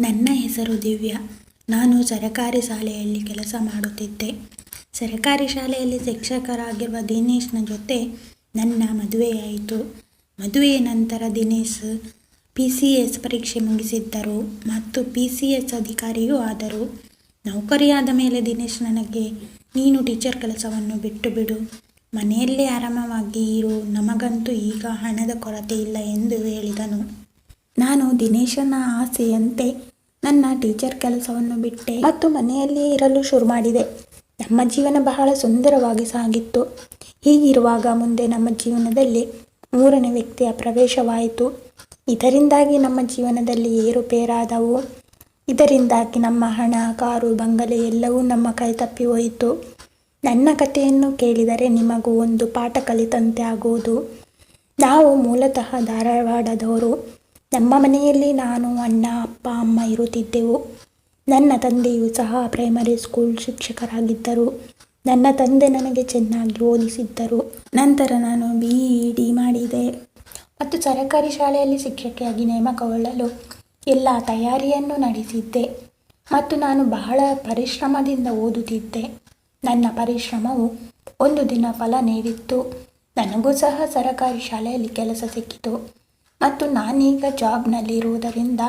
ನನ್ನ ಹೆಸರು ದಿವ್ಯ. ನಾನು ಸರಕಾರಿ ಶಾಲೆಯಲ್ಲಿ ಕೆಲಸ ಮಾಡುತ್ತಿದ್ದೆ. ಸರಕಾರಿ ಶಾಲೆಯಲ್ಲಿ ಶಿಕ್ಷಕರಾಗಿರುವ ದಿನೇಶ್ನ ಜೊತೆ ನನ್ನ ಮದುವೆಯಾಯಿತು. ಮದುವೆಯ ನಂತರ ದಿನೇಶ್ ಪಿ ಸಿ ಎಸ್ ಪರೀಕ್ಷೆ ಮುಗಿಸಿದ್ದರು ಮತ್ತು ಪಿ ಸಿ ಎಸ್ ಅಧಿಕಾರಿಯೂ ಆದರು. ನೌಕರಿಯಾದ ಮೇಲೆ ದಿನೇಶ್ ನನಗೆ, ನೀನು ಟೀಚರ್ ಕೆಲಸವನ್ನು ಬಿಟ್ಟು ಬಿಡು. ಮನೆಯಲ್ಲೇ ಆರಾಮವಾಗಿ ಇರು. ನಮಗಂತೂ ಈಗ ಹಣದ ಕೊರತೆ ಇಲ್ಲ ಎಂದು ಹೇಳಿದನು. ನಾನು ದಿನೇಶನ ಆಸೆಯಂತೆ ನನ್ನ ಟೀಚರ್ ಕೆಲಸವನ್ನು ಬಿಟ್ಟೆ. ಮತ್ತು ಮನೆಯಲ್ಲಿಯೇ ಇರಲು ಶುರು ಮಾಡಿದೆ. ನಮ್ಮ ಜೀವನ ಬಹಳ ಸುಂದರವಾಗಿ ಸಾಗಿತ್ತು. ಹೀಗಿರುವಾಗ ಮುಂದೆ ನಮ್ಮ ಜೀವನದಲ್ಲಿ ಮೂರನೇ ವ್ಯಕ್ತಿಯ ಪ್ರವೇಶವಾಯಿತು. ಇದರಿಂದಾಗಿ ನಮ್ಮ ಜೀವನದಲ್ಲಿ ಏರುಪೇರಾದವು. ಇದರಿಂದಾಗಿ ನಮ್ಮ ಹಣ, ಕಾರು, ಬಂಗಲೆ ಎಲ್ಲವೂ ನಮ್ಮ ಕೈ ತಪ್ಪಿ ಹೋಯಿತು. ನನ್ನ ಕಥೆಯನ್ನು ಕೇಳಿದರೆ ನಿಮಗೂ ಒಂದು ಪಾಠ ಕಲಿತಂತೆ ಆಗುವುದು. ನಾವು ಮೂಲತಃ ಧಾರವಾಡದವರು. ನಮ್ಮ ಮನೆಯಲ್ಲಿ ನಾನು, ಅಣ್ಣ, ಅಪ್ಪ, ಅಮ್ಮ ಇರುತ್ತಿದ್ದೆವು. ನನ್ನ ತಂದೆಯು ಸಹ ಪ್ರೈಮರಿ ಸ್ಕೂಲ್ ಶಿಕ್ಷಕರಾಗಿದ್ದರು. ನನ್ನ ತಂದೆ ನನಗೆ ಚೆನ್ನಾಗಿ ಓದಿಸಿದ್ದರು. ನಂತರ ನಾನು ಬಿ ಇ ಡಿ ಮಾಡಿದೆ. ಮತ್ತು ಸರಕಾರಿ ಶಾಲೆಯಲ್ಲಿ ಶಿಕ್ಷಕಿಯಾಗಿ ನೇಮಕಗೊಳ್ಳಲು ಎಲ್ಲ ತಯಾರಿಯನ್ನು ನಡೆಸಿದ್ದೆ. ಮತ್ತು ನಾನು ಬಹಳ ಪರಿಶ್ರಮದಿಂದ ಓದುತ್ತಿದ್ದೆ. ನನ್ನ ಪರಿಶ್ರಮವು ಒಂದು ದಿನ ಫಲ ನೀಡಿತ್ತು. ನನಗೂ ಸಹ ಸರಕಾರಿ ಶಾಲೆಯಲ್ಲಿ ಕೆಲಸ ಸಿಕ್ಕಿತು. ಮತ್ತು ನಾನೀಗ ಜಾಬ್ನಲ್ಲಿರುವುದರಿಂದ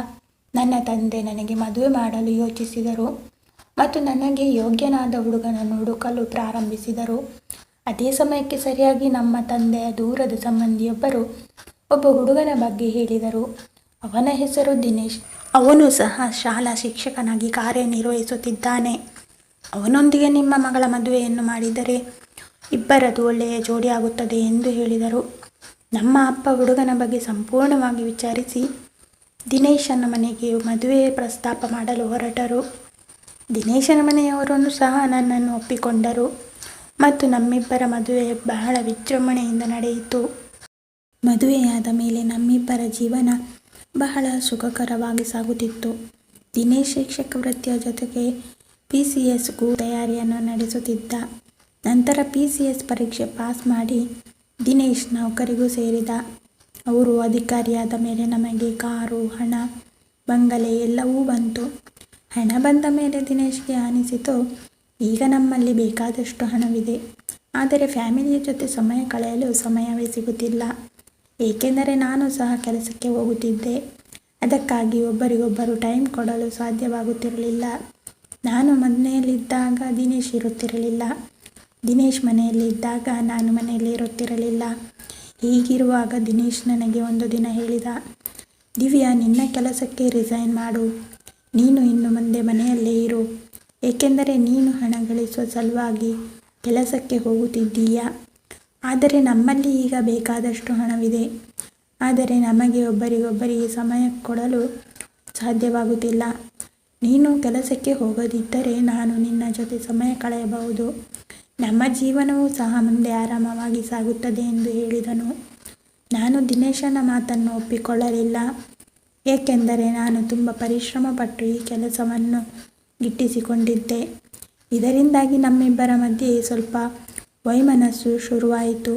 ನನ್ನ ತಂದೆ ನನಗೆ ಮದುವೆ ಮಾಡಲು ಯೋಚಿಸಿದರು ಮತ್ತು ನನಗೆ ಯೋಗ್ಯನಾದ ಹುಡುಗನನ್ನು ಹುಡುಕಲು ಪ್ರಾರಂಭಿಸಿದರು. ಅದೇ ಸಮಯಕ್ಕೆ ಸರಿಯಾಗಿ ನಮ್ಮ ತಂದೆಯ ದೂರದ ಸಂಬಂಧಿಯೊಬ್ಬರು ಒಬ್ಬ ಹುಡುಗನ ಬಗ್ಗೆ ಹೇಳಿದರು. ಅವನ ಹೆಸರು ದಿನೇಶ್. ಅವನು ಸಹ ಶಾಲಾ ಶಿಕ್ಷಕನಾಗಿ ಕಾರ್ಯನಿರ್ವಹಿಸುತ್ತಿದ್ದಾನೆ. ಅವನೊಂದಿಗೆ ನಿಮ್ಮ ಮಗಳ ಮದುವೆಯನ್ನು ಮಾಡಿದರೆ ಇಬ್ಬರದು ಒಳ್ಳೆಯ ಜೋಡಿಯಾಗುತ್ತದೆ ಎಂದು ಹೇಳಿದರು. ನಮ್ಮ ಅಪ್ಪ ಹುಡುಗನ ಬಗ್ಗೆ ಸಂಪೂರ್ಣವಾಗಿ ವಿಚಾರಿಸಿ ದಿನೇಶನ ಮನೆಗೆ ಮದುವೆ ಪ್ರಸ್ತಾಪ ಮಾಡಲು ಹೊರಟರು. ದಿನೇಶನ ಮನೆಯವರನ್ನು ಸಹ ನನ್ನನ್ನು ಒಪ್ಪಿಕೊಂಡರು. ಮತ್ತು ನಮ್ಮಿಬ್ಬರ ಮದುವೆ ಬಹಳ ವಿಜೃಂಭಣೆಯಿಂದ ನಡೆಯಿತು. ಮದುವೆಯಾದ ಮೇಲೆ ನಮ್ಮಿಬ್ಬರ ಜೀವನ ಬಹಳ ಸುಖಕರವಾಗಿ ಸಾಗುತ್ತಿತ್ತು. ದಿನೇಶ್ ಶಿಕ್ಷಕ ವೃತ್ತಿಯ ಜೊತೆಗೆ ಪಿ ಸಿ ಎಸ್ಗೂ ತಯಾರಿಯನ್ನು ನಡೆಸುತ್ತಿದ್ದ. ನಂತರ ಪಿ ಸಿ ಎಸ್ ಪರೀಕ್ಷೆ ಪಾಸ್ ಮಾಡಿ ದಿನೇಶ್ ನೌಕರಿಗೂ ಸೇರಿದ ಅವರು ಅಧಿಕಾರಿಯಾದ ಮೇಲೆ ನಮಗೆ ಕಾರು, ಹಣ, ಬಂಗಲೆ ಎಲ್ಲವೂ ಬಂತು. ಹಣ ಬಂದ ಮೇಲೆ ದಿನೇಶ್ಗೆ ಅನಿಸಿತು, ಈಗ ನಮ್ಮಲ್ಲಿ ಬೇಕಾದಷ್ಟು ಹಣವಿದೆ. ಆದರೆ ಫ್ಯಾಮಿಲಿಯ ಜೊತೆ ಸಮಯ ಕಳೆಯಲು ಸಮಯವೇ ಸಿಗುತ್ತಿಲ್ಲ. ಏಕೆಂದರೆ ನಾನು ಸಹ ಕೆಲಸಕ್ಕೆ ಹೋಗುತ್ತಿದ್ದೆ. ಅದಕ್ಕಾಗಿ ಒಬ್ಬರಿಗೊಬ್ಬರು ಟೈಮ್ ಕೊಡಲು ಸಾಧ್ಯವಾಗುತ್ತಿರಲಿಲ್ಲ. ನಾನು ಮನೆಯಲ್ಲಿದ್ದಾಗ ದಿನೇಶ್ ಇರುತ್ತಿರಲಿಲ್ಲ. ದಿನೇಶ್ ಮನೆಯಲ್ಲಿದ್ದಾಗ ನಾನು ಮನೆಯಲ್ಲಿ ಇರುತ್ತಿರಲಿಲ್ಲ. ಹೀಗಿರುವಾಗ ದಿನೇಶ್ ನನಗೆ ಒಂದು ದಿನ ಹೇಳಿದ, ದಿವ್ಯಾ, ನಿನ್ನ ಕೆಲಸಕ್ಕೆ ರಿಸೈನ್ ಮಾಡು. ನೀನು ಇನ್ನು ಮುಂದೆ ಮನೆಯಲ್ಲೇ ಇರು. ಏಕೆಂದರೆ ನೀನು ಹಣ ಗಳಿಸುವ ಸಲುವಾಗಿ ಕೆಲಸಕ್ಕೆ ಹೋಗುತ್ತಿದ್ದೀಯಾ? ಆದರೆ ನಮ್ಮಲ್ಲಿ ಈಗ ಬೇಕಾದಷ್ಟು ಹಣವಿದೆ. ಆದರೆ ನಮಗೆ ಒಬ್ಬರಿಗೊಬ್ಬರಿಗೆ ಸಮಯ ಕೊಡಲು ಸಾಧ್ಯವಾಗುತ್ತಿಲ್ಲ. ನೀನು ಕೆಲಸಕ್ಕೆ ಹೋಗದಿದ್ದರೆ ನಾನು ನಿನ್ನ ಜೊತೆ ಸಮಯ ಕಳೆಯಬಹುದು. ನಮ್ಮ ಜೀವನವೂ ಸಹ ಮುಂದೆ ಆರಾಮವಾಗಿ ಸಾಗುತ್ತದೆ ಎಂದು ಹೇಳಿದನು. ನಾನು ದಿನೇಶನ ಮಾತನ್ನು ಒಪ್ಪಿಕೊಳ್ಳಲಿಲ್ಲ. ಏಕೆಂದರೆ ನಾನು ತುಂಬ ಪರಿಶ್ರಮಪಟ್ಟು ಈ ಕೆಲಸವನ್ನು ಗಿಟ್ಟಿಸಿಕೊಂಡಿದ್ದೆ. ಇದರಿಂದಾಗಿ ನಮ್ಮಿಬ್ಬರ ಮಧ್ಯೆ ಸ್ವಲ್ಪ ವೈಮನಸ್ಸು ಶುರುವಾಯಿತು.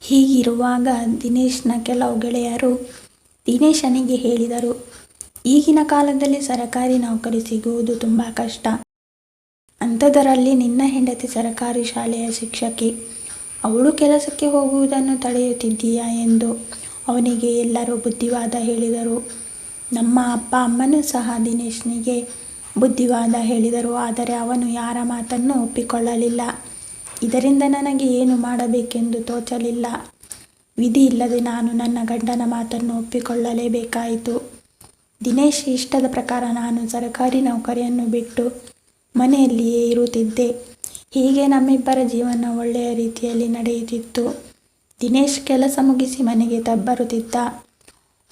ಹೀಗಿರುವಾಗ ದಿನೇಶ್ನ ಕೆಲವು ಗೆಳೆಯರು ದಿನೇಶನಿಗೆ ಹೇಳಿದರು, ಈಗಿನ ಕಾಲದಲ್ಲಿ ಸರಕಾರಿ ನೌಕರಿ ಸಿಗುವುದು ತುಂಬ ಕಷ್ಟ. ಅಂಥದರಲ್ಲಿ ನಿನ್ನ ಹೆಂಡತಿ ಸರಕಾರಿ ಶಾಲೆಯ ಶಿಕ್ಷಕಿ. ಅವಳು ಕೆಲಸಕ್ಕೆ ಹೋಗುವುದನ್ನು ತಡೆಯುತ್ತಿದ್ದೀಯಾ ಎಂದು ಅವನಿಗೆ ಎಲ್ಲರೂ ಬುದ್ಧಿವಾದ ಹೇಳಿದರು. ನಮ್ಮ ಅಪ್ಪ ಅಮ್ಮನೂ ಸಹ ದಿನೇಶ್ನಿಗೆ ಬುದ್ಧಿವಾದ ಹೇಳಿದರು, ಆದರೆ ಅವನು ಯಾರ ಮಾತನ್ನು ಒಪ್ಪಿಕೊಳ್ಳಲಿಲ್ಲ. ಇದರಿಂದ ನನಗೆ ಏನು ಮಾಡಬೇಕೆಂದು ತೋಚಲಿಲ್ಲ. ವಿಧಿ ಇಲ್ಲದೆ ನಾನು ನನ್ನ ಗಂಡನ ಮಾತನ್ನು ಒಪ್ಪಿಕೊಳ್ಳಲೇಬೇಕಾಯಿತು. ದಿನೇಶ್ ಇಷ್ಟದ ಪ್ರಕಾರ ನಾನು ಸರ್ಕಾರಿ ನೌಕರಿಯನ್ನು ಬಿಟ್ಟು ಮನೆಯಲ್ಲಿಯೇ ಇರುತ್ತಿದ್ದೆ. ಹೀಗೆ ನಮ್ಮಿಬ್ಬರ ಜೀವನ ಒಳ್ಳೆಯ ರೀತಿಯಲ್ಲಿ ನಡೆಯುತ್ತಿತ್ತು. ದಿನೇಶ್ ಕೆಲಸ ಮುಗಿಸಿ ಮನೆಗೆ ತಬ್ಬರುತ್ತಿದ್ದ.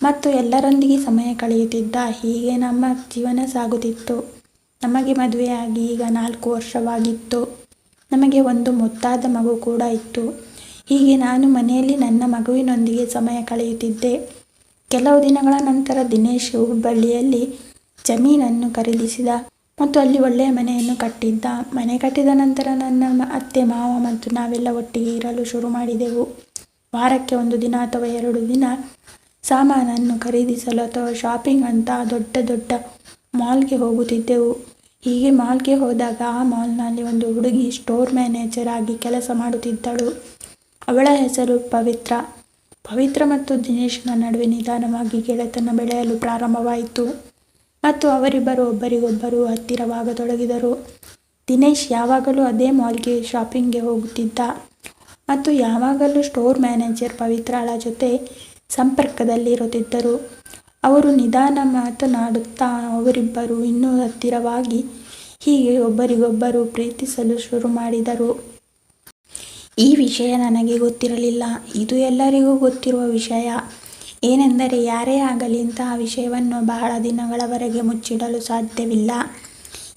ಮತ್ತು ಎಲ್ಲರೊಂದಿಗೆ ಸಮಯ ಕಳೆಯುತ್ತಿದ್ದ. ಹೀಗೆ ನಮ್ಮ ಜೀವನ ಸಾಗುತ್ತಿತ್ತು. ನಮಗೆ ಮದುವೆಯಾಗಿ ಈಗ ನಾಲ್ಕು ವರ್ಷವಾಗಿತ್ತು. ನಮಗೆ ಒಂದು ಮುದ್ದಾದ ಮಗು ಕೂಡ ಇತ್ತು. ಹೀಗೆ ನಾನು ಮನೆಯಲ್ಲಿ ನನ್ನ ಮಗುವಿನೊಂದಿಗೆ ಸಮಯ ಕಳೆಯುತ್ತಿದ್ದೆ. ಕೆಲವು ದಿನಗಳ ನಂತರ ದಿನೇಶ್ ಹುಬ್ಬಳ್ಳಿಯಲ್ಲಿ ಜಮೀನನ್ನು ಖರೀದಿಸಿದ. ಮತ್ತು ಅಲ್ಲಿ ಒಳ್ಳೆಯ ಮನೆಯನ್ನು ಕಟ್ಟಿದ್ದ ಮನೆ ಕಟ್ಟಿದ ನಂತರ ನನ್ನ ಅತ್ತೆ, ಮಾವ ಮತ್ತು ನಾವೆಲ್ಲ ಒಟ್ಟಿಗೆ ಇರಲು ಶುರು ಮಾಡಿದೆವು. ವಾರಕ್ಕೆ ಒಂದು ದಿನ ಅಥವಾ ಎರಡು ದಿನ ಸಾಮಾನನ್ನು ಖರೀದಿಸಲು ಅಥವಾ ಶಾಪಿಂಗ್ ಅಂತ ದೊಡ್ಡ ದೊಡ್ಡ ಮಾಲ್ಗೆ ಹೋಗುತ್ತಿದ್ದೆವು. ಹೀಗೆ ಮಾಲ್ಗೆ ಹೋದಾಗ ಆ ಮಾಲ್ನಲ್ಲಿ ಒಂದು ಹುಡುಗಿ ಸ್ಟೋರ್ ಮ್ಯಾನೇಜರ್ ಆಗಿ ಕೆಲಸ ಮಾಡುತ್ತಿದ್ದಳು. ಅವಳ ಹೆಸರು ಪವಿತ್ರ. ಪವಿತ್ರ ಮತ್ತು ದಿನೇಶ್ನ ನಡುವೆ ನಿಧಾನವಾಗಿ ಗೆಳೆತನ ಬೆಳೆಯಲು ಪ್ರಾರಂಭವಾಯಿತು. ಮತ್ತು ಅವರಿಬ್ಬರು ಒಬ್ಬರಿಗೊಬ್ಬರು ಹತ್ತಿರವಾಗತೊಡಗಿದರು. ದಿನೇಶ್ ಯಾವಾಗಲೂ ಅದೇ ಮಾಲ್ಗೆ ಶಾಪಿಂಗ್ಗೆ ಹೋಗುತ್ತಿದ್ದ. ಮತ್ತು ಯಾವಾಗಲೂ ಸ್ಟೋರ್ ಮ್ಯಾನೇಜರ್ ಪವಿತ್ರಾಳ ಜೊತೆ ಸಂಪರ್ಕದಲ್ಲಿರುತ್ತಿದ್ದರು. ಅವರು ನಿಧಾನ ಮಾತನಾಡುತ್ತಾ ಅವರಿಬ್ಬರು ಇನ್ನೂ ಹತ್ತಿರವಾಗಿ ಹೀಗೆ ಒಬ್ಬರಿಗೊಬ್ಬರು ಪ್ರೀತಿಸಲು ಶುರು ಮಾಡಿದರು. ಈ ವಿಷಯ ನನಗೆ ಗೊತ್ತಿರಲಿಲ್ಲ. ಇದು ಎಲ್ಲರಿಗೂ ಗೊತ್ತಿರುವ ವಿಷಯ. ಏನೆಂದರೆ ಯಾರೇ ಆಗಲಿ ಇಂತಹ ವಿಷಯವನ್ನು ಬಹಳ ದಿನಗಳವರೆಗೆ ಮುಚ್ಚಿಡಲು ಸಾಧ್ಯವಿಲ್ಲ.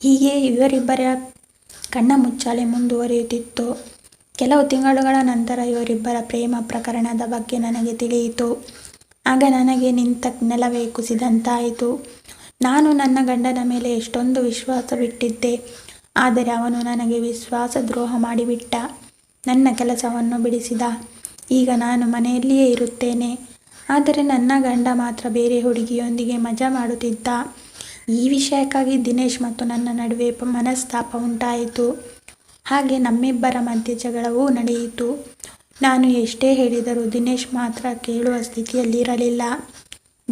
ಹೀಗೆ ಇವರಿಬ್ಬರ ಕಣ್ಣ ಮುಚ್ಚಾಲೆ ಮುಂದುವರಿಯುತ್ತಿತ್ತು. ಕೆಲವು ತಿಂಗಳುಗಳ ನಂತರ ಇವರಿಬ್ಬರ ಪ್ರೇಮ ಪ್ರಕರಣದ ಬಗ್ಗೆ ನನಗೆ ತಿಳಿಯಿತು. ಆಗ ನನಗೆ ನಿಂತ ನೆಲವೇ ಕುಸಿದಂತಾಯಿತು. ನಾನು ನನ್ನ ಗಂಡನ ಮೇಲೆ ಎಷ್ಟೊಂದು ವಿಶ್ವಾಸವಿಟ್ಟಿದ್ದೆ ಆದರೆ ಅವನು ನನಗೆ ವಿಶ್ವಾಸ ದ್ರೋಹ ಮಾಡಿಬಿಟ್ಟ. ನನ್ನ ಕೆಲಸವನ್ನು ಬಿಡಿಸಿದ. ಈಗ ನಾನು ಮನೆಯಲ್ಲಿಯೇ ಇರುತ್ತೇನೆ. ಆದರೆ ನನ್ನ ಗಂಡ ಮಾತ್ರ ಬೇರೆ ಹುಡುಗಿಯೊಂದಿಗೆ ಮಜಾ ಮಾಡುತ್ತಿದ್ದ. ಈ ವಿಷಯಕ್ಕಾಗಿ ದಿನೇಶ್ ಮತ್ತು ನನ್ನ ನಡುವೆ ಮನಸ್ತಾಪ ಉಂಟಾಯಿತು. ಹಾಗೆ ನಮ್ಮಿಬ್ಬರ ಮಧ್ಯೆ ಜಗಳವೂ ನಡೆಯಿತು. ನಾನು ಎಷ್ಟೇ ಹೇಳಿದರೂ ದಿನೇಶ್ ಮಾತ್ರ ಕೇಳುವ ಸ್ಥಿತಿಯಲ್ಲಿರಲಿಲ್ಲ.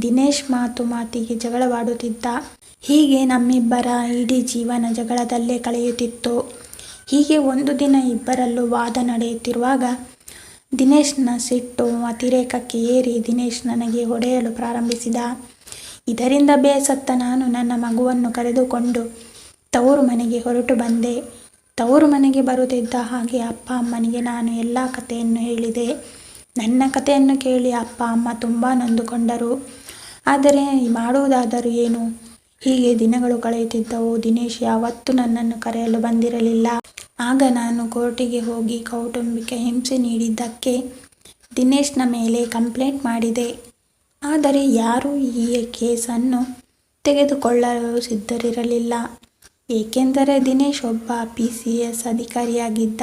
ದಿನೇಶ್ ಮಾತು ಮಾತಿಗೆ ಜಗಳವಾಡುತ್ತಿದ್ದ. ಹೀಗೆ ನಮ್ಮಿಬ್ಬರ ಇಡೀ ಜೀವನ ಜಗಳದಲ್ಲೇ ಕಳೆಯುತ್ತಿತ್ತು. ಹೀಗೆ ಒಂದು ದಿನ ಇಬ್ಬರಲ್ಲೂ ವಾದ ನಡೆಯುತ್ತಿರುವಾಗ ದಿನೇಶ್ನ ಸಿಟ್ಟು ಅತಿರೇಕಕ್ಕೆ ಏರಿ ದಿನೇಶ್ ನನಗೆ ಹೊಡೆಯಲು ಪ್ರಾರಂಭಿಸಿದ. ಇದರಿಂದ ಬೇಸತ್ತ ನಾನು ನನ್ನ ಮಗುವನ್ನು ಕರೆದುಕೊಂಡು ತವರು ಮನೆಗೆ ಹೊರಟು ಬಂದೆ. ತವರು ಮನೆಗೆ ಬರುತ್ತಿದ್ದ ಹಾಗೆ ಅಪ್ಪ ಅಮ್ಮನಿಗೆ ನಾನು ಎಲ್ಲ ಕಥೆಯನ್ನು ಹೇಳಿದೆ. ನನ್ನ ಕಥೆಯನ್ನು ಕೇಳಿ ಅಪ್ಪ ಅಮ್ಮ ತುಂಬ ನೊಂದುಕೊಂಡರು. ಆದರೆ ಮಾಡುವುದಾದರೂ ಏನು? ಹೀಗೆ ದಿನಗಳು ಕಳೆಯುತ್ತಿದ್ದವು. ದಿನೇಶ್ ಯಾವತ್ತೂ ನನ್ನನ್ನು ಕರೆಯಲು ಬಂದಿರಲಿಲ್ಲ. ಆಗ ನಾನು ಕೋರ್ಟಿಗೆ ಹೋಗಿ ಕೌಟುಂಬಿಕ ಹಿಂಸೆ ನೀಡಿದ್ದಕ್ಕೆ ದಿನೇಶ್ನ ಮೇಲೆ ಕಂಪ್ಲೇಂಟ್ ಮಾಡಿದೆ. ಆದರೆ ಯಾರೂ ಈ ಕೇಸನ್ನು ತೆಗೆದುಕೊಳ್ಳಲು ಸಿದ್ಧರಿರಲಿಲ್ಲ. ಏಕೆಂದರೆ ದಿನೇಶ್ ಒಬ್ಬ ಪಿ ಸಿ ಎಸ್ ಅಧಿಕಾರಿಯಾಗಿದ್ದ.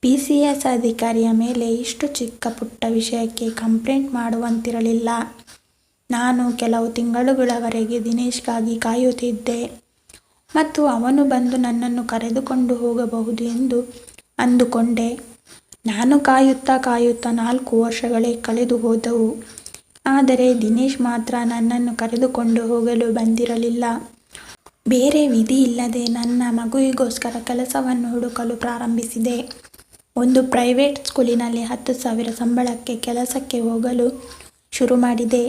ಪಿ ಸಿ ಎಸ್ ಅಧಿಕಾರಿಯ ಮೇಲೆ ಇಷ್ಟು ಚಿಕ್ಕ ಪುಟ್ಟ ವಿಷಯಕ್ಕೆ ಕಂಪ್ಲೇಂಟ್ ಮಾಡುವಂತಿರಲಿಲ್ಲ. ನಾನು ಕೆಲವು ತಿಂಗಳುಗಳವರೆಗೆ ದಿನೇಶ್ಗಾಗಿ ಕಾಯುತ್ತಿದ್ದೆ. ಮತ್ತು ಅವನು ಬಂದು ನನ್ನನ್ನು ಕರೆದುಕೊಂಡು ಹೋಗಬಹುದು ಎಂದು ಅಂದುಕೊಂಡೆ. ನಾನು ಕಾಯುತ್ತಾ ಕಾಯುತ್ತಾ ನಾಲ್ಕು ವರ್ಷಗಳೇ ಕಳೆದು ಹೋದವು. ಆದರೆ ದಿನೇಶ್ ಮಾತ್ರ ನನ್ನನ್ನು ಕರೆದುಕೊಂಡು ಹೋಗಲು ಬಂದಿರಲಿಲ್ಲ. ಬೇರೆ ವಿಧಿ ಇಲ್ಲದೆ ನನ್ನ ಮಗುವಿಗೋಸ್ಕರ ಕೆಲಸವನ್ನು ಹುಡುಕಲು ಪ್ರಾರಂಭಿಸಿದೆ. ಒಂದು ಪ್ರೈವೇಟ್ ಸ್ಕೂಲಿನಲ್ಲಿ ಹತ್ತು ಸಾವಿರ ಸಂಬಳಕ್ಕೆ ಕೆಲಸಕ್ಕೆ ಹೋಗಲು ಶುರು ಮಾಡಿದೆ.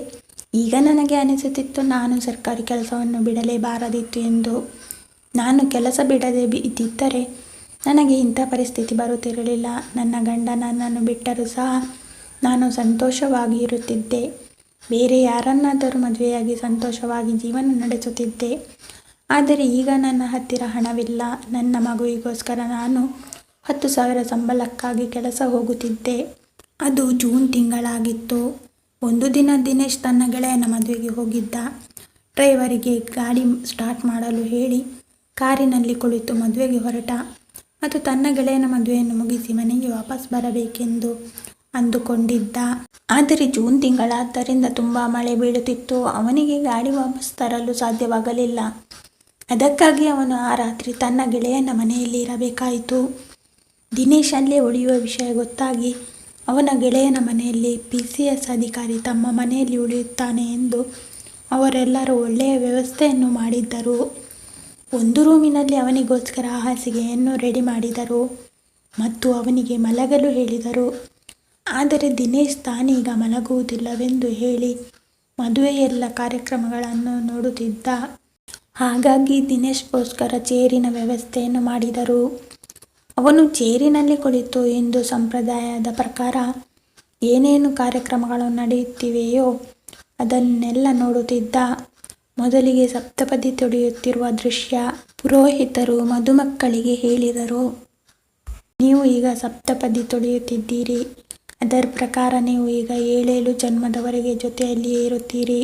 ಈಗ ನನಗೆ ಅನಿಸುತ್ತಿತ್ತು, ನಾನು ಸರ್ಕಾರಿ ಕೆಲಸವನ್ನು ಬಿಡಲೇಬಾರದಿತ್ತು ಎಂದು. ನಾನು ಕೆಲಸ ಬಿಡದೆ ಇದ್ದಿದ್ದರೆ ನನಗೆ ಇಂಥ ಪರಿಸ್ಥಿತಿ ಬರುತ್ತಿರಲಿಲ್ಲ. ನನ್ನ ಗಂಡ ನನ್ನನ್ನು ಬಿಟ್ಟರೂ ಸಹ ನಾನು ಸಂತೋಷವಾಗಿ ಇರುತ್ತಿದ್ದೆ. ಬೇರೆ ಯಾರನ್ನಾದರೂ ಮದುವೆಯಾಗಿ ಸಂತೋಷವಾಗಿ ಜೀವನ ನಡೆಸುತ್ತಿದ್ದೆ. ಆದರೆ ಈಗ ನನ್ನ ಹತ್ತಿರ ಹಣವಿಲ್ಲ. ನನ್ನ ಮಗುವಿಗೋಸ್ಕರ ನಾನು ಹತ್ತು ಸಾವಿರ ಸಂಬಳಕ್ಕಾಗಿ ಕೆಲಸ ಹೋಗುತ್ತಿದ್ದೆ. ಅದು ಜೂನ್ ತಿಂಗಳಾಗಿತ್ತು. ಒಂದು ದಿನ ದಿನೇಶ್ ತನ್ನ ಗೆಳೆಯನ ಮದುವೆಗೆ ಹೋಗಿದ್ದ. ಡ್ರೈವರಿಗೆ ಗಾಡಿ ಸ್ಟಾರ್ಟ್ ಮಾಡಲು ಹೇಳಿ ಕಾರಿನಲ್ಲಿ ಕುಳಿತು ಮದುವೆಗೆ ಹೊರಟ. ಮತ್ತು ತನ್ನ ಗೆಳೆಯನ ಮದುವೆಯನ್ನು ಮುಗಿಸಿ ಮನೆಗೆ ವಾಪಸ್ ಬರಬೇಕೆಂದು ಅಂದುಕೊಂಡಿದ್ದ. ಆದರೆ ಜೂನ್ ತಿಂಗಳಾದ್ದರಿಂದ ತುಂಬ ಮಳೆ ಬೀಳುತ್ತಿತ್ತು. ಅವನಿಗೆ ಗಾಡಿ ವಾಪಸ್ ತರಲು ಸಾಧ್ಯವಾಗಲಿಲ್ಲ. ಅದಕ್ಕಾಗಿ ಅವನು ಆ ರಾತ್ರಿ ತನ್ನ ಗೆಳೆಯನ ಮನೆಯಲ್ಲಿ ಇರಬೇಕಾಯಿತು. ದಿನೇಶ್ ಅಲ್ಲೇ ಉಳಿಯುವ ವಿಷಯ ಗೊತ್ತಾಗಿ ಅವನ ಗೆಳೆಯನ ಮನೆಯಲ್ಲಿ ಪಿ ಸಿ ಎಸ್ ಅಧಿಕಾರಿ ತಮ್ಮ ಮನೆಯಲ್ಲಿ ಉಳಿಯುತ್ತಾನೆ ಎಂದು ಅವರೆಲ್ಲರೂ ಒಳ್ಳೆಯ ವ್ಯವಸ್ಥೆಯನ್ನು ಮಾಡಿದ್ದರು. ಒಂದು ರೂಮಿನಲ್ಲಿ ಅವನಿಗೋಸ್ಕರ ಹಾಸಿಗೆಯನ್ನು ರೆಡಿ ಮಾಡಿದರು ಮತ್ತು ಅವನಿಗೆ ಮಲಗಲು ಹೇಳಿದರು. ಆದರೆ ದಿನೇಶ್ ತಾನೀಗ ಮಲಗುವುದಿಲ್ಲವೆಂದು ಹೇಳಿ ಮದುವೆಯೆಲ್ಲ ಕಾರ್ಯಕ್ರಮಗಳನ್ನು ನೋಡುತ್ತಿದ್ದ. ಹಾಗಾಗಿ ದಿನೇಶ್ಗೋಸ್ಕರ ಚೇರಿನ ವ್ಯವಸ್ಥೆಯನ್ನು ಮಾಡಿದರು. ಅವನು ಚೇರಿನಲ್ಲಿ ಕುಳಿತು ಎಂದು ಸಂಪ್ರದಾಯದ ಪ್ರಕಾರ ಏನೇನು ಕಾರ್ಯಕ್ರಮಗಳು ನಡೆಯುತ್ತಿವೆಯೋ ಅದನ್ನೆಲ್ಲ ನೋಡುತ್ತಿದ್ದ. ಮೊದಲಿಗೆ ಸಪ್ತಪದಿ ತೊಡೆಯುತ್ತಿರುವ ದೃಶ್ಯ ಪುರೋಹಿತರು ಮದುಮಕ್ಕಳಿಗೆ ಹೇಳಿದರು. ನೀವು ಈಗ ಸಪ್ತಪದಿ ತೊಳೆಯುತ್ತಿದ್ದೀರಿ ಅದರ ಪ್ರಕಾರ ನೀವು ಈಗ ಏಳೇಳು ಜನ್ಮದವರೆಗೆ ಜೊತೆಯಲ್ಲಿಯೇ ಇರುತ್ತೀರಿ.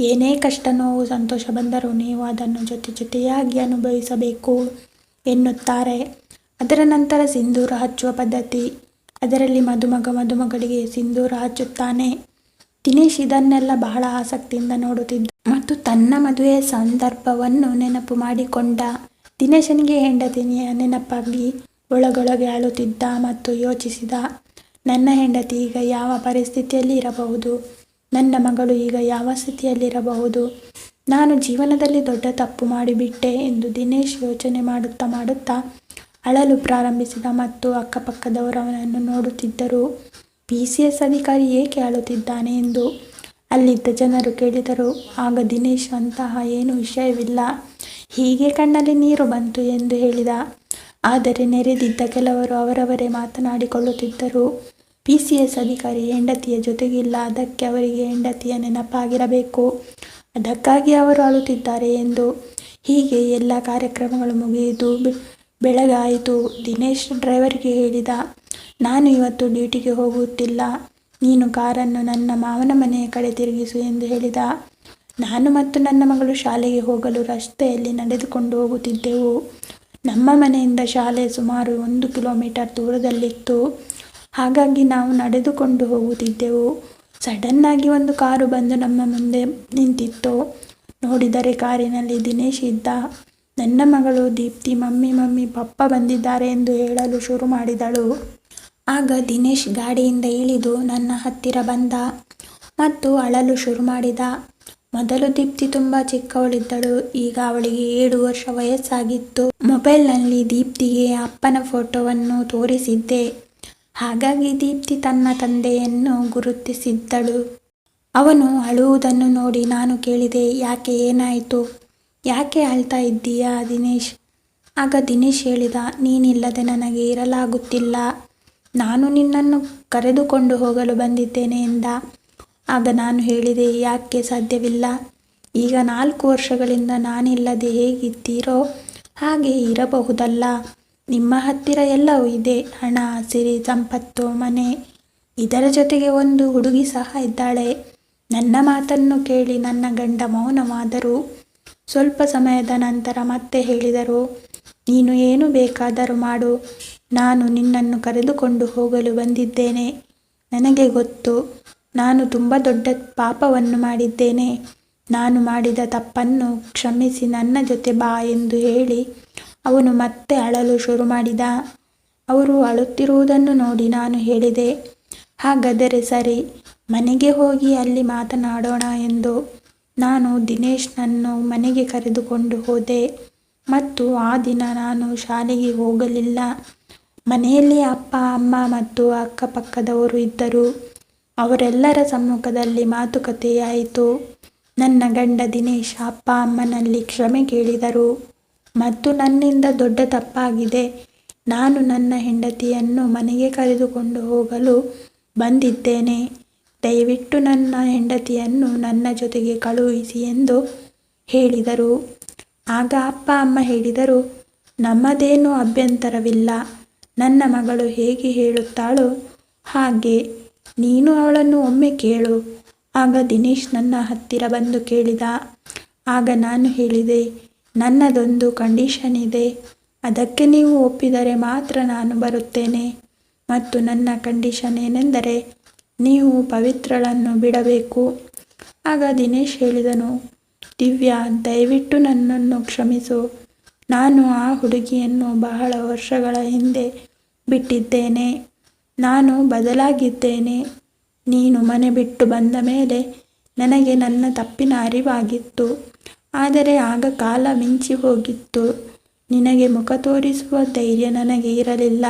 ಏನೇ ಕಷ್ಟ ನೋವು ಸಂತೋಷ ಬಂದರೂ ನೀವು ಅದನ್ನು ಜೊತೆ ಜೊತೆಯಾಗಿ ಅನುಭವಿಸಬೇಕು ಎನ್ನುತ್ತಾರೆ. ಅದರ ನಂತರ ಸಿಂಧೂರ ಹಚ್ಚುವ ಪದ್ಧತಿ. ಅದರಲ್ಲಿ ಮದುಮಗ ಮದುಮಗಳಿಗೆ ಸಿಂಧೂರ ಹಚ್ಚುತ್ತಾನೆ. ದಿನೇಶ್ ಇದನ್ನೆಲ್ಲ ಬಹಳ ಆಸಕ್ತಿಯಿಂದ ನೋಡುತ್ತಿದ್ದ ಮತ್ತು ತನ್ನ ಮದುವೆಯ ಸಂದರ್ಭವನ್ನು ನೆನಪು ಮಾಡಿಕೊಂಡ ದಿನೇಶನಿಗೆ ಹೆಂಡತಿಯ ನೆನಪಾಗಿ ಒಳಗೊಳಗೆ ಅಳುತ್ತಿದ್ದ ಮತ್ತು ಯೋಚಿಸಿದ, ನನ್ನ ಹೆಂಡತಿ ಈಗ ಯಾವ ಪರಿಸ್ಥಿತಿಯಲ್ಲಿ ಇರಬಹುದು? ನನ್ನ ಮಗಳು ಈಗ ಯಾವ ಸ್ಥಿತಿಯಲ್ಲಿರಬಹುದು ನಾನು ಜೀವನದಲ್ಲಿ ದೊಡ್ಡ ತಪ್ಪು ಮಾಡಿಬಿಟ್ಟೆ ಎಂದು ದಿನೇಶ್ ಯೋಚನೆ ಮಾಡುತ್ತಾ ಮಾಡುತ್ತಾ ಅಳಲು ಪ್ರಾರಂಭಿಸಿದ ಮತ್ತು ಅಕ್ಕಪಕ್ಕದವರವನನ್ನು ನೋಡುತ್ತಿದ್ದರು. ಪಿ ಸಿ ಎಸ್ ಅಧಿಕಾರಿ ಏಕೆ ಅಳುತ್ತಿದ್ದಾನೆ ಎಂದು ಅಲ್ಲಿದ್ದ ಜನರು ಕೇಳಿದರು, ಆಗ ದಿನೇಶ್ ಅಂತಹ ಏನು ವಿಷಯವಿಲ್ಲ. ಹೀಗೆ ಕಣ್ಣಲ್ಲಿ ನೀರು ಬಂತು ಎಂದು ಹೇಳಿದ. ಆದರೆ ನೆರೆದಿದ್ದ ಕೆಲವರು ಅವರವರೇ ಮಾತನಾಡಿಕೊಳ್ಳುತ್ತಿದ್ದರು. ಪಿ ಸಿ ಎಸ್ ಅಧಿಕಾರಿ ಹೆಂಡತಿಯ ಜೊತೆಗಿಲ್ಲ. ಅದಕ್ಕೆ ಅವರಿಗೆ ಹೆಂಡತಿಯ ನೆನಪಾಗಿರಬೇಕು. ಅದಕ್ಕಾಗಿ ಅವರು ಅಳುತ್ತಿದ್ದಾರೆ ಎಂದು. ಹೀಗೆ ಎಲ್ಲ ಕಾರ್ಯಕ್ರಮಗಳು ಮುಗಿಯಿತು ಬೆಳಗಾಯಿತು. ದಿನೇಶ್ ಡ್ರೈವರ್ಗೆ ಹೇಳಿದ, ನಾನು ಇವತ್ತು ಡ್ಯೂಟಿಗೆ ಹೋಗುತ್ತಿಲ್ಲ. ನೀನು ಕಾರನ್ನು ನನ್ನ ಮಾವನ ಮನೆಯ ಕಡೆ ತಿರುಗಿಸು ಎಂದು ಹೇಳಿದ. ನಾನು ಮತ್ತು ನನ್ನ ಮಗಳು ಶಾಲೆಗೆ ಹೋಗಲು ರಸ್ತೆಯಲ್ಲಿ ನಡೆದುಕೊಂಡು ಹೋಗುತ್ತಿದ್ದೆವು. ನಮ್ಮ ಮನೆಯಿಂದ ಶಾಲೆ ಸುಮಾರು ಒಂದು ಕಿಲೋಮೀಟರ್ ದೂರದಲ್ಲಿತ್ತು. ಹಾಗಾಗಿ ನಾವು ನಡೆದುಕೊಂಡು ಹೋಗುತ್ತಿದ್ದೆವು. ಸಡನ್ನಾಗಿ ಒಂದು ಕಾರು ಬಂದು ನಮ್ಮ ಮುಂದೆ ನಿಂತಿತ್ತು. ನೋಡಿದರೆ ಕಾರಿನಲ್ಲಿ ದಿನೇಶ್ ಇದ್ದ. ನನ್ನ ಮಗಳು ದೀಪ್ತಿ, ಮಮ್ಮಿ ಮಮ್ಮಿ, ಪಪ್ಪ ಬಂದಿದ್ದಾರೆ ಎಂದು ಹೇಳಲು ಶುರು ಮಾಡಿದಳು. ಆಗ ದಿನೇಶ್ ಗಾಡಿಯಿಂದ ಇಳಿದು ನನ್ನ ಹತ್ತಿರ ಬಂದ ಮತ್ತು ಅಳಲು ಶುರು ಮಾಡಿದ. ಮೊದಲು ದೀಪ್ತಿ ತುಂಬ ಚಿಕ್ಕವಳಿದ್ದಳು, ಈಗ ಅವಳಿಗೆ ಏಳು ವರ್ಷ ವಯಸ್ಸಾಗಿತ್ತು. ಮೊಬೈಲ್ನಲ್ಲಿ ದೀಪ್ತಿಗೆ ಅಪ್ಪನ ಫೋಟೋವನ್ನು ತೋರಿಸಿದ್ದೆ. ಹಾಗಾಗಿ ದೀಪ್ತಿ ತನ್ನ ತಂದೆಯನ್ನು ಗುರುತಿಸಿದ್ದಳು. ಅವನು ಅಳುವುದನ್ನು ನೋಡಿ ನಾನು ಕೇಳಿದೆ, ಯಾಕೆ ಏನಾಯಿತು? ಯಾಕೆ ಅಳ್ತಾ ಇದ್ದೀಯಾ ದಿನೇಶ್? ಆಗ ದಿನೇಶ್ ಹೇಳಿದ, ನೀನಿಲ್ಲದೆ ನನಗೆ ಇರಲಾಗುತ್ತಿಲ್ಲ. ನಾನು ನಿನ್ನನ್ನು ಕರೆದುಕೊಂಡು ಹೋಗಲು ಬಂದಿದ್ದೇನೆ ಎಂದ. ಆಗ ನಾನು ಹೇಳಿದೆ, ಯಾಕೆ ಸಾಧ್ಯವಿಲ್ಲ? ಈಗ ನಾಲ್ಕು ವರ್ಷಗಳಿಂದ ನಾನಿಲ್ಲದೆ ಹೇಗಿದ್ದೀರೋ? ಹಾಗೆ ಇರಬಹುದಲ್ಲ. ನಿಮ್ಮ ಹತ್ತಿರ ಎಲ್ಲವೂ ಇದೆ. ಹಣ, ಸಿರಿ, ಸಂಪತ್ತು, ಮನೆ. ಇದರ ಜೊತೆಗೆ ಒಂದು ಹುಡುಗಿ ಸಹ ಇದ್ದಾಳೆ. ನನ್ನ ಮಾತನ್ನು ಕೇಳಿ ನನ್ನ ಗಂಡ ಮೌನವಾದರು. ಸ್ವಲ್ಪ ಸಮಯದ ನಂತರ ಮತ್ತೆ ಹೇಳಿದರು, ನೀನು ಏನು ಬೇಕಾದರೂ ಮಾಡು. ನಾನು ನಿನ್ನನ್ನು ಕರೆದುಕೊಂಡು ಹೋಗಲು ಬಂದಿದ್ದೇನೆ. ನನಗೆ ಗೊತ್ತು, ನಾನು ತುಂಬ ದೊಡ್ಡ ಪಾಪವನ್ನು ಮಾಡಿದ್ದೇನೆ. ನಾನು ಮಾಡಿದ ತಪ್ಪನ್ನು ಕ್ಷಮಿಸಿ ನನ್ನ ಜೊತೆ ಬಾ ಎಂದು ಹೇಳಿ ಅವನು ಮತ್ತೆ ಅಳಲು ಶುರು ಮಾಡಿದ. ಅವರು ಅಳುತ್ತಿರುವುದನ್ನು ನೋಡಿ ನಾನು ಹೇಳಿದೆ. ಹಾಗಾದರೆ ಸರಿ, ಮನೆಗೆ ಹೋಗಿ ಅಲ್ಲಿ ಮಾತನಾಡೋಣ ಎಂದು. ನಾನು ದಿನೇಶ್ನನ್ನು ಮನೆಗೆ ಕರೆದುಕೊಂಡು ಹೋದೆ ಮತ್ತು ಆ ದಿನ ನಾನು ಶಾಲೆಗೆ ಹೋಗಲಿಲ್ಲ. ಮನೆಯಲ್ಲಿ ಅಪ್ಪ, ಅಮ್ಮ ಮತ್ತು ಅಕ್ಕಪಕ್ಕದವರು ಇದ್ದರು. ಅವರೆಲ್ಲರ ಸಮ್ಮುಖದಲ್ಲಿ ಮಾತುಕತೆಯಾಯಿತು. ನನ್ನ ಗಂಡ ದಿನೇಶ್ ಅಪ್ಪ ಅಮ್ಮನಲ್ಲಿ ಕ್ಷಮೆ ಕೇಳಿದರು. ಮತ್ತು ನನ್ನಿಂದ ದೊಡ್ಡ ತಪ್ಪಾಗಿದೆ. ನಾನು ನನ್ನ ಹೆಂಡತಿಯನ್ನು ಮನೆಗೆ ಕರೆದುಕೊಂಡು ಹೋಗಲು ಬಂದಿದ್ದೇನೆ. ದಯವಿಟ್ಟು ನನ್ನ ಹೆಂಡತಿಯನ್ನು ನನ್ನ ಜೊತೆಗೆ ಕಳುಹಿಸಿ ಎಂದು ಹೇಳಿದರು. ಆಗ ಅಪ್ಪ, ಅಮ್ಮ ಹೇಳಿದರು, ನಮ್ಮದೇನೂ ಅಭ್ಯಂತರವಿಲ್ಲ. ನನ್ನ ಮಗಳು ಹೇಗೆ ಹೇಳುತ್ತಾಳೋ ಹಾಗೆ ನೀನು ಅವಳನ್ನು ಒಮ್ಮೆ ಕೇಳು. ಆಗ ದಿನೇಶ್ ನನ್ನ ಹತ್ತಿರ ಬಂದು ಕೇಳಿದ. ಆಗ ನಾನು ಹೇಳಿದೆ, ನನ್ನದೊಂದು ಕಂಡೀಷನ್ ಇದೆ. ಅದಕ್ಕೆ ನೀವು ಒಪ್ಪಿದರೆ ಮಾತ್ರ ನಾನು ಬರುತ್ತೇನೆ. ಮತ್ತು ನನ್ನ ಕಂಡೀಷನ್ ಏನೆಂದರೆ ನೀವು ಪವಿತ್ರಳನ್ನು ಬಿಡಬೇಕು. ಆಗ ದಿನೇಶ್ ಹೇಳಿದನು, ದಿವ್ಯಾ, ದಯವಿಟ್ಟು ನನ್ನನ್ನು ಕ್ಷಮಿಸು. ನಾನು ಆ ಹುಡುಗಿಯನ್ನು ಬಹಳ ವರ್ಷಗಳ ಹಿಂದೆ ಬಿಟ್ಟಿದ್ದೇನೆ. ನಾನು ಬದಲಾಗಿದ್ದೇನೆ. ನೀನು ಮನೆ ಬಿಟ್ಟು ಬಂದ ಮೇಲೆ ನನಗೆ ನನ್ನ ತಪ್ಪಿನ ಅರಿವಾಗಿತ್ತು. ಆದರೆ ಆಗ ಕಾಲ ಮಿಂಚಿ ಹೋಗಿತ್ತು. ನಿನಗೆ ಮುಖ ತೋರಿಸುವ ಧೈರ್ಯ ನನಗೆ ಇರಲಿಲ್ಲ.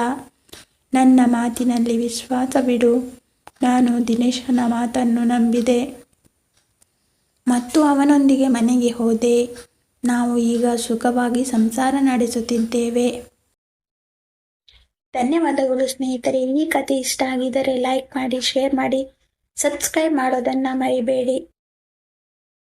ನನ್ನ ಮಾತಿನಲ್ಲಿ ವಿಶ್ವಾಸ ಬಿಡು. ನಾನು ದಿನೇಶನ ಮಾತನ್ನು ನಂಬಿದೆ. ಮತ್ತು ಅವನೊಂದಿಗೆ ಮನೆಗೆ ಹೋದೆ. ನಾವು ಈಗ ಸುಖವಾಗಿ ಸಂಸಾರ ನಡೆಸುತ್ತಿದ್ದೇವೆ. ಧನ್ಯವಾದಗಳು ಸ್ನೇಹಿತರೆ. ಈ ಕಥೆ ಇಷ್ಟ ಆಗಿದ್ದರೆ ಲೈಕ್ ಮಾಡಿ ಶೇರ್ ಮಾಡಿ ಸಬ್ಸ್ಕ್ರೈಬ್ ಮಾಡೋದನ್ನು ಮರಿಬೇಡಿ.